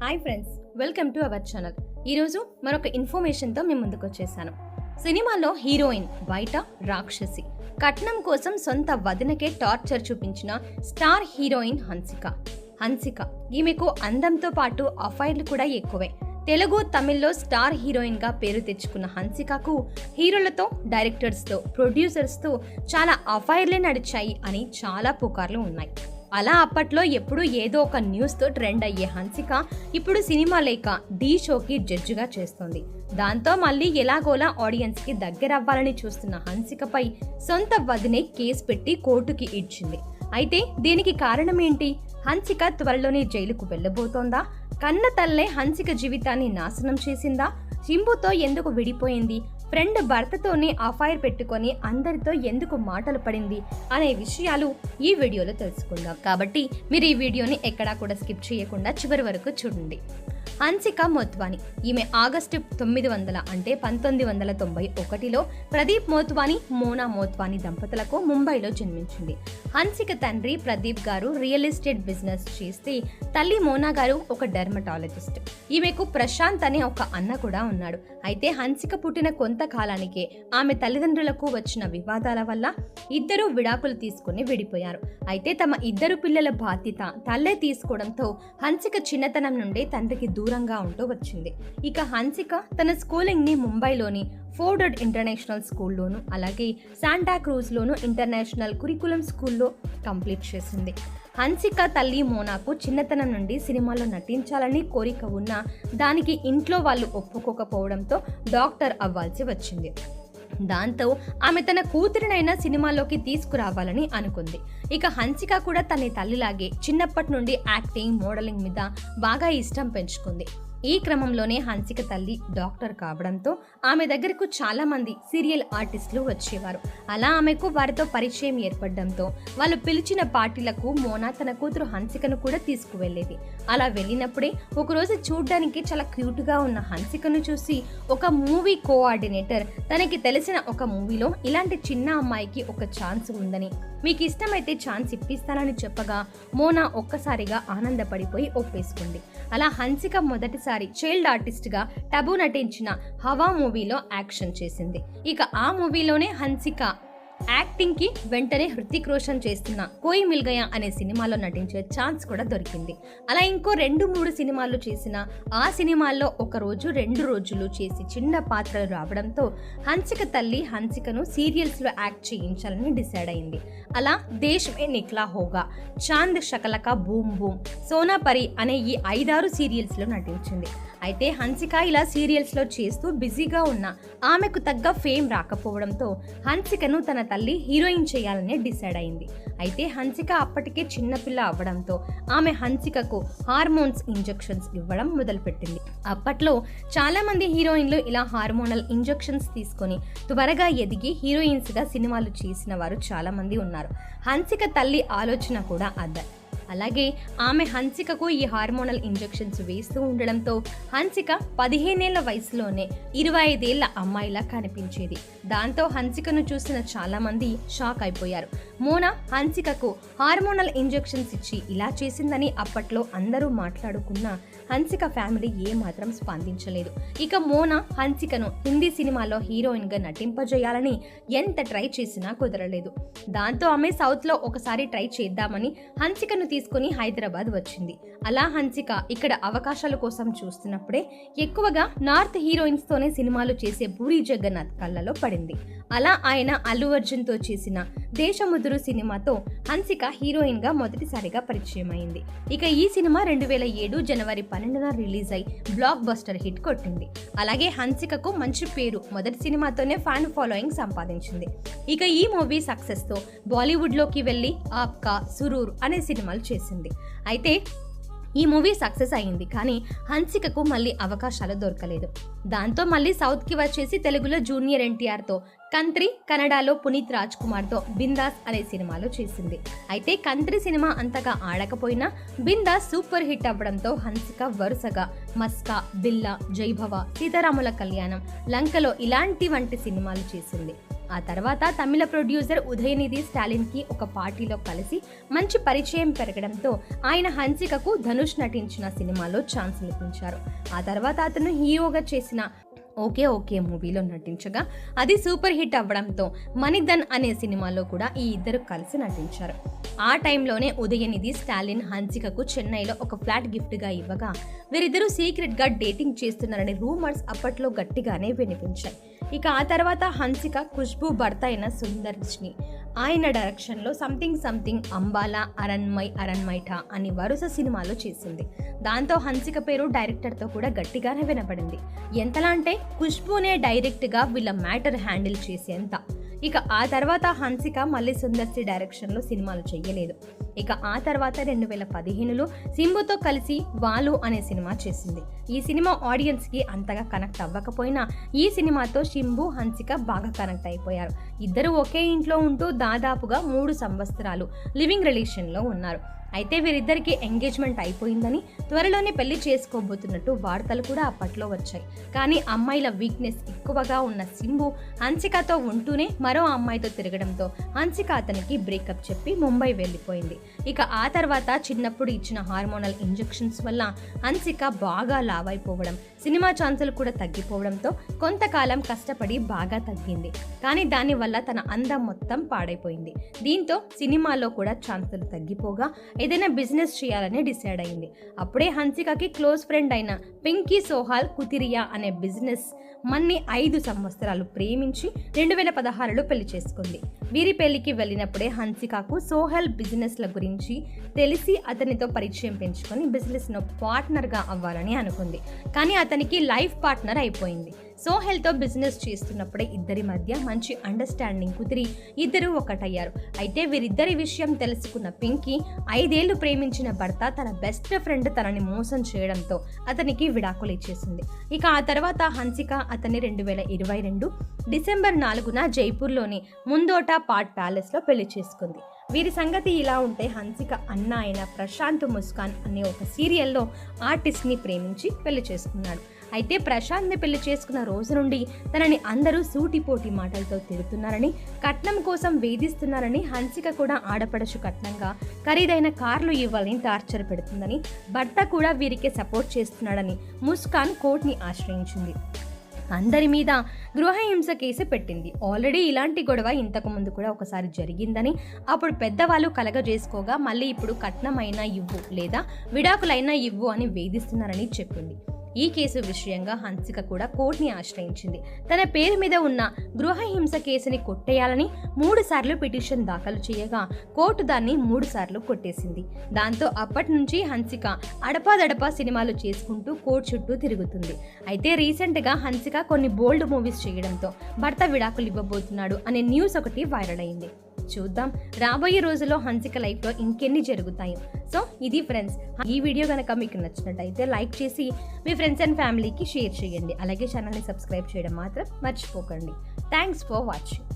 Hi friends welcome to our channel ఈరోజు మరొక ఇన్ఫర్మేషన్తో మేము ముందుకు వచ్చేసాను. సినిమాలో హీరోయిన్ బయట రాక్షసి. కట్నం కోసం సొంత వదినకే టార్చర్ చూపించిన స్టార్ హీరోయిన్ హన్సిక. హన్సిక ఈమెకు అందంతో పాటు అఫైర్లు కూడా ఎక్కువే. తెలుగు తమిళ్ళో స్టార్ హీరోయిన్గా పేరు తెచ్చుకున్న హన్సికకు హీరోలతో డైరెక్టర్స్తో ప్రొడ్యూసర్స్తో చాలా అఫైర్లే నడిచాయి అని చాలా పుకార్లు ఉన్నాయి. అలా అప్పట్లో ఎప్పుడు ఏదో ఒక న్యూస్తో ట్రెండ్ అయ్యే హన్సిక ఇప్పుడు సినిమా లేక ఢీ షోకి జడ్జిగా చేస్తోంది. దాంతో మళ్ళీ ఎలాగోలా ఆడియన్స్కి దగ్గరవ్వాలని చూస్తున్న హన్సికపై సొంత వదినే కేసు పెట్టి కోర్టుకి ఇచ్చింది అయితే దీనికి కారణం ఏంటి హన్సిక త్వరలోనే జైలుకు వెళ్ళబోతోందా? కన్న తల్లే హన్సిక జీవితాన్ని నాశనం చేసిందా? చింబుతో ఎందుకు విడిపోయింది? ఫ్రెండ్ భర్తతోనే అఫైర్ పెట్టుకొని అందరితో ఎందుకు మాటలు పడింది అనే విషయాలు ఈ వీడియోలో తెలుసుకుందాం. కాబట్టి మీరు ఈ వీడియోని ఎక్కడా కూడా స్కిప్ చేయకుండా చివరి వరకు చూడండి. హన్సిక మోత్వాని. ఈమె ఆగస్టు తొమ్మిది వందల అంటే పంతొమ్మిది వందల తొంభై ఒకటిలో ప్రదీప్ మోత్వాని మోనా మోత్వాని దంపతులకు ముంబైలో జన్మించింది. హన్సిక తండ్రి ప్రదీప్ గారు రియల్ ఎస్టేట్ బిజినెస్ చేస్తే తల్లి మోనా గారు ఒక డెర్మటాలజిస్ట్. ఈమెకు ప్రశాంత్ అనే ఒక అన్న కూడా ఉన్నాడు. అయితే హన్సిక పుట్టిన కొంతకాలానికే ఆమె తల్లిదండ్రులకు వచ్చిన వివాదాల వల్ల ఇద్దరు విడాకులు తీసుకుని విడిపోయారు. అయితే తమ ఇద్దరు పిల్లల బాధ్యత తల్లే తీసుకోవడంతో హన్సిక చిన్నతనం నుండే తండ్రికి దూరం దూరంగా ఉంటూ వచ్చింది. ఇక హన్సిక తన స్కూలింగ్ని ముంబైలోని ఫోర్డర్డ్ ఇంటర్నేషనల్ స్కూల్లోను అలాగే శాంటాక్రూజ్లోను ఇంటర్నేషనల్ కురికులం స్కూల్లో కంప్లీట్ చేసింది. హన్సిక తల్లి మోనాకు చిన్నతనం నుండి సినిమాలో నటించాలని కోరిక ఉన్నా దానికి ఇంట్లో వాళ్ళు ఒప్పుకోకపోవడంతో డాక్టర్ అవ్వాల్సి వచ్చింది. దాంతో ఆమె తన కూతురినైనా సినిమాలోకి తీసుకురావాలని అనుకుంది. ఇక హన్సిక కూడా తన తల్లిలాగే చిన్నప్పటి నుండి యాక్టింగ్ మోడలింగ్ మీద బాగా ఇష్టం పెంచుకుంది. ఈ క్రమంలోనే హన్సిక తల్లి డాక్టర్ కావడంతో ఆమె దగ్గరకు చాలామంది సీరియల్ ఆర్టిస్టులు వచ్చేవారు. అలా ఆమెకు వారితో పరిచయం ఏర్పడడంతో వాళ్ళు పిలిచిన పార్టీలకు మోనా తన కూతురు హన్సికను కూడా తీసుకువెళ్ళేది. అలా వెళ్ళినప్పుడే ఒకరోజు చూడడానికి చాలా క్యూట్గా ఉన్న హన్సికను చూసి ఒక మూవీ కోఆర్డినేటర్ తనకి తెలిసిన ఒక మూవీలో ఇలాంటి చిన్న అమ్మాయికి ఒక ఛాన్స్ ఉందని మీకు ఇష్టమైతే ఛాన్స్ ఇప్పిస్తానని చెప్పగా మోనా ఒక్కసారిగా ఆనందపడిపోయి ఒప్పేసుకుంది. అలా హన్సిక మొదటి మొదటిసారి చైల్డ్ ఆర్టిస్ట్గా టబు నటించిన హవా మూవీలో యాక్షన్ చేసింది. ఇక ఆ మూవీలోనే హన్సిక యాక్టింగ్కి వెంటనే హృతిక్ రోషన్ చేస్తున్న కోయి మిల్గయ అనే సినిమాలో నటించే ఛాన్స్ కూడా దొరికింది. అలా ఇంకో రెండు మూడు సినిమాలు చేసిన ఆ సినిమాల్లో ఒక రోజు రెండు రోజులు చేసి చిన్న పాత్రలు రావడంతో హన్సిక తల్లి హన్సికను సీరియల్స్లో యాక్ట్ చేయించాలని డిసైడ్ అయింది. అలా దేశమే నిక్లా హోగా చాంద్ షకలక బూమ్ బూమ్ సోనాపరి అనే ఈ ఐదారు సీరియల్స్లో నటించింది. అయితే హన్సిక ఇలా సీరియల్స్లో చేస్తూ బిజీగా ఉన్న ఆమెకు తగ్గ ఫేమ్ రాకపోవడంతో హన్సికను తన తల్లి హీరోయిన్ చేయాలని డిసైడ్ అయింది. అయితే హన్సిక అప్పటికే చిన్నపిల్ల అవ్వడంతో ఆమె హన్సికకు హార్మోన్స్ ఇంజెక్షన్స్ ఇవ్వడం మొదలుపెట్టింది. అప్పట్లో చాలా మంది హీరోయిన్లు ఇలా హార్మోనల్ ఇంజెక్షన్స్ తీసుకొని త్వరగా ఎదిగి హీరోయిన్స్గా సినిమాలు చేసిన వారు చాలా మంది ఉన్నారు. హన్సిక తల్లి ఆలోచన కూడా అదే. అలాగే ఆమె హన్సికకు ఈ హార్మోనల్ ఇంజెక్షన్స్ వేస్తూ ఉండడంతో హన్సిక పదిహేనేళ్ళ వయసులోనే ఇరవై ఐదేళ్ళ అమ్మాయిలా కనిపించేది. దాంతో హన్సికను చూసిన చాలా మంది షాక్ అయిపోయారు. మోనా హన్సికకు హార్మోనల్ ఇంజెక్షన్స్ ఇచ్చి ఇలా చేసిందని అప్పట్లో అందరూ మాట్లాడుకున్న హన్సిక ఫ్యామిలీ ఏ మాత్రం స్పందించలేదు. ఇక మోనా హన్సికను హిందీ సినిమాలో హీరోయిన్గా నటింపజేయాలని ఎంత ట్రై చేసినా కుదరలేదు. దాంతో ఆమె సౌత్లో ఒకసారి ట్రై చేద్దామని హన్సికను తీసుకుని హైదరాబాద్ వచ్చింది. అలా హన్సిక ఇక్కడ అవకాశాల కోసం చూస్తున్నప్పుడే ఎక్కువగా నార్త్ హీరోయిన్స్తోనే సినిమాలు చేసే పూరి జగన్నాథ్ కళ్ళలో పడింది. అలా ఆయన అల్లు అర్జున్తో చేసిన దేశముదురు సినిమాతో హన్సిక హీరోయిన్గా మొదటిసారిగా పరిచయం అయింది ఇక ఈ సినిమా రెండు వేల ఏడు జనవరి పన్నెండున రిలీజ్ అయి బ్లాక్ బస్టర్ హిట్ కొట్టింది. అలాగే హన్సికకు మంచి పేరు మొదటి సినిమాతోనే ఫ్యాన్ ఫాలోయింగ్ సంపాదించింది. ఇక ఈ మూవీ సక్సెస్తో బాలీవుడ్లోకి వెళ్ళి ఆప్కా సురూర్ అనే సినిమాలు చేసింది. అయితే ఈ మూవీ సక్సెస్ అయింది కానీ హన్సికకు మళ్ళీ అవకాశాలు దొరకలేదు. దాంతో మళ్ళీ సౌత్కి వచ్చేసి తెలుగులో జూనియర్ ఎన్టీఆర్తో కంత్రి కన్నడలో పునీత్ రాజ్ కుమార్తో బిందాస్ అనే సినిమాలో చేసింది. అయితే కంత్రి సినిమా అంతగా ఆడకపోయినా బిందాస్ సూపర్ హిట్ అవ్వడంతో హన్సిక వరుసగా మస్కా బిల్లా జైభవ సీతారాముల కళ్యాణం లంకలో ఇలాంటి వంటి సినిమాలు చేసింది. ఆ తర్వాత తమిళ ప్రొడ్యూసర్ ఉదయనిధి స్టాలిన్కి ఒక పార్టీలో కలిసి మంచి పరిచయం పెరగడంతో ఆయన హన్సికకు ధనుష్ నటించిన సినిమాలో ఛాన్స్ నిపించారు ఆ తర్వాత అతను హీరోగా చేసిన ఓకే ఓకే మూవీలో నటించగా అది సూపర్ హిట్ అవ్వడంతో మణిధన్ అనే సినిమాలో కూడా ఈ ఇద్దరు కలిసి నటించారు. ఆ టైంలోనే ఉదయనిధి స్టాలిన్ హన్సికకు చెన్నైలో ఒక ఫ్లాట్ గిఫ్ట్గా ఇవ్వగా వీరిద్దరూ సీక్రెట్గా డేటింగ్ చేస్తున్నారనే రూమర్స్ అప్పట్లో గట్టిగానే వినిపించాయి. ఇక ఆ తర్వాత హన్సిక ఖుష్బు భర్త అయిన సుందర్జ్ని. ఆయన డైరెక్షన్లో సంథింగ్ సంథింగ్ అంబాలా అరణ్మై అరణ్మైఠ అని వరుస సినిమాలు చేసింది. దాంతో హన్సిక పేరు డైరెక్టర్తో కూడా గట్టిగానే వినపడింది. ఎంతలా అంటే ఖుష్బునే డైరెక్ట్గా వీళ్ళ మ్యాటర్ హ్యాండిల్ చేసేంత. ఇక ఆ తర్వాత హన్సిక మళ్ళీ సుందర్సి డైరెక్షన్లో సినిమాలు చేయలేదు ఇక ఆ తర్వాత రెండు వేల పదిహేనులో సింబుతో కలిసి వాలు అనే సినిమా చేసింది. ఈ సినిమా ఆడియన్స్కి అంతగా కనెక్ట్ అవ్వకపోయినా ఈ సినిమాతో శింబు హన్సిక బాగా కనెక్ట్ అయిపోయారు. ఇద్దరు ఒకే ఇంట్లో ఉంటూ దాదాపుగా మూడు సంవత్సరాలు లివింగ్ రిలేషన్లో ఉన్నారు. అయితే వీరిద్దరికి ఎంగేజ్మెంట్ అయిపోయిందని త్వరలోనే పెళ్ళి చేసుకోబోతున్నట్టు వార్తలు కూడా అప్పట్లో వచ్చాయి. కానీ అమ్మాయిల వీక్నెస్ ఎక్కువగా ఉన్న సింబు హన్సికతో ఉంటూనే మరో అమ్మాయితో తిరగడంతో హన్సిక అతనికి బ్రేకప్ చెప్పి ముంబై వెళ్ళిపోయింది. ఇక ఆ తర్వాత చిన్నప్పుడు ఇచ్చిన హార్మోనల్ ఇంజెక్షన్స్ వల్ల హన్సిక బాగా లావైపోవడం సినిమా ఛాన్సులు కూడా తగ్గిపోవడంతో కొంతకాలం కష్టపడి బాగా తగ్గింది. కానీ దానివల్ల తన అందం మొత్తం పాడైపోయింది. దీంతో సినిమాలో కూడా ఛాన్సులు తగ్గిపోగా ఏదైనా బిజినెస్ చేయాలని డిసైడ్ అయింది. అప్పుడే హన్సికకి క్లోజ్ ఫ్రెండ్ అయిన పింకీ సోహాల్ కుతిరియా అనే బిజినెస్ మన్ని ఐదు సంవత్సరాలు ప్రేమించి రెండు వేల పదహారులో పెళ్ళి చేసుకుంది. వీరి పెళ్ళికి వెళ్ళినప్పుడే హన్సికకు సోహల్ బిజినెస్ల గురించి తెలిసి అతనితో పరిచయం పెంచుకొని బిజినెస్ను పార్ట్నర్గా అవ్వాలని అనుకుంది. కానీ అతనికి లైఫ్ పార్ట్నర్ అయిపోయింది. సోహెల్తో బిజినెస్ చేస్తున్నప్పుడే ఇద్దరి మధ్య మంచి అండర్స్టాండింగ్ కుదిరి ఇద్దరు ఒకటయ్యారు. అయితే వీరిద్దరి విషయం తెలుసుకున్న పింకీ ఐదేళ్ళు ప్రేమించిన భర్త తన బెస్ట్ ఫ్రెండ్ తనని మోసం చేయడంతో అతనికి విడాకులు ఇచ్చేసింది. ఇక ఆ తర్వాత హన్సిక అతన్ని రెండు వేల ఇరవై రెండు డిసెంబర్ నాలుగున జైపూర్లోని ముందోట పాట్ ప్యాలెస్లో పెళ్ళి చేసుకుంది. వీరి సంగతి ఇలా ఉంటే హన్సిక అన్న అయిన ప్రశాంత్ ముస్కాన్ అనే ఒక సీరియల్లో ఆర్టిస్ట్ని ప్రేమించి పెళ్ళి చేసుకున్నాడు. అయితే ప్రశాంత్ని పెళ్ళి చేసుకున్న రోజు నుండి తనని అందరూ సూటిపోటి మాటలతో తిడుతున్నారని కట్నం కోసం వేధిస్తున్నారని హన్సిక కూడా ఆడపడచు కట్నంగా ఖరీదైన కార్లు ఇవ్వాలని టార్చర్ పెడుతుందని భర్త కూడా వీరికి సపోర్ట్ చేస్తున్నాడని ముస్కాన్ కోర్టుని ఆశ్రయించింది. అందరి మీద గృహహింస కేసు పెట్టింది. ఆల్రెడీ ఇలాంటి గొడవ ఇంతకు ముందు కూడా ఒకసారి జరిగిందని అప్పుడు పెద్దవాళ్ళు కలగజేసుకోగా మళ్ళీ ఇప్పుడు కట్నమైనా ఇవ్వు లేదా విడాకులైనా ఇవ్వు అని వేధిస్తున్నారని చెప్పింది. ఈ కేసు విషయంగా హన్సిక కూడా కోర్టుని ఆశ్రయించింది. తన పేరు మీద ఉన్న గృహహింస కేసుని కొట్టేయాలని మూడు సార్లు పిటిషన్ దాఖలు చేయగా కోర్టు దాన్ని మూడు సార్లు కొట్టేసింది. దాంతో అప్పటి నుంచి హన్సిక అడపాదడపా సినిమాలు చేసుకుంటూ కోర్టు చుట్టూ తిరుగుతుంది. అయితే రీసెంట్గా హన్సిక కొన్ని బోల్డ్ మూవీస్ చేయడంతో భర్త విడాకులు ఇవ్వబోతున్నాడు అనే న్యూస్ ఒకటి వైరల్ అయింది. చూద్దాం. రాబోయే రోజుల్లో హన్సిక లైఫ్లో ఇంకెన్ని జరుగుతాయి. సో ఇది ఫ్రెండ్స్. ఈ వీడియో కనుక మీకు నచ్చినట్టయితే లైక్ చేసి మీ ఫ్రెండ్స్ అండ్ ఫ్యామిలీకి షేర్ చేయండి. అలాగే ఛానల్ని సబ్స్క్రైబ్ చేయడం మాత్రం మర్చిపోకండి. Thanks for watching.